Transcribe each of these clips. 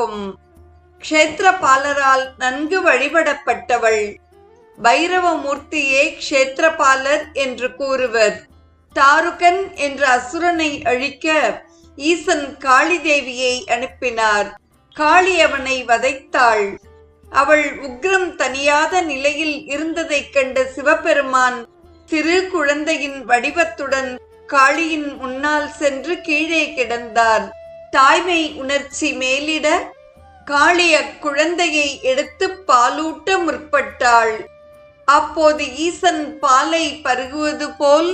இருக்கும். க்ஷேத்திரபாலரால் நன்கு வழிபடப்பட்டவள் பைரவமூர்த்தியே க்ஷேத்திரபாலர் என்று கூறுவர். தாருகன் என்ற அசுரனை அழிக்க ஈசன் காளி தேவியை அனுப்பினார். காளி அவனை வதைத்தாள். அவள் உக்ரம் தனியாத நிலையில் இருந்ததைக் கண்ட சிவபெருமான் சிறு குழந்தையின் வடிவத்துடன் காளியின் முன்னால் சென்று கீழே கிடந்தார். தாய்மை உணர்ச்சி மேலிட காளி அக்குழந்தையை எடுத்து பாலூட்ட முற்பட்டாள். அப்போது ஈசன் பாலை பருகுவது போல்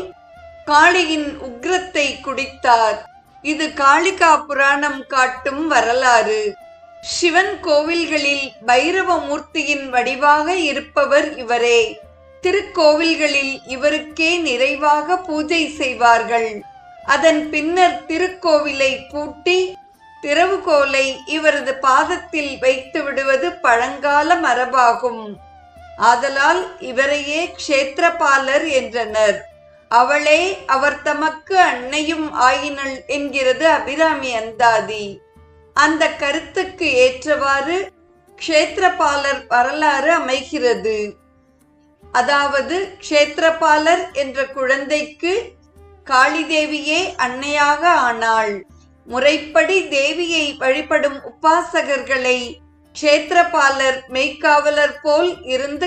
காளியின் உக்ரத்தை குடித்தார். இது காளிகா புராணம் காட்டும் வரலாறு. சிவன் கோவில்களில் பைரவ மூர்த்தியின் வடிவாக இருப்பவர் இவரே. திருக்கோவில்களில் இவருக்கே நிறைவாக பூஜை செய்வார்கள். அதன் பின்னர் திருக்கோவிலை பூட்டி திறவுகோலை இவரது பாதத்தில் வைத்து விடுவது பழங்கால மரபாகும். ஆதலால் இவரையே க்ஷேத்திரபாலர் என்றனர். அவளே அவர் தமக்கு அன்னையும் ஆயினள் என்கிறது அபிராமி அந்தாதி. அந்த கருத்துக்கு ஏற்றவாறு க்ஷேத்திரபாலர் வரலாறு அமைகிறது. அதாவது க்ஷேத்திரபாலர் என்ற குழந்தைக்கு காளிதேவியே அன்னையாக ஆனாள். முறைப்படி தேவியை வழிபடும் உபாசகர்களை க்ஷேத்திரபாலர் மெய்க்காவலர் போல் இருந்து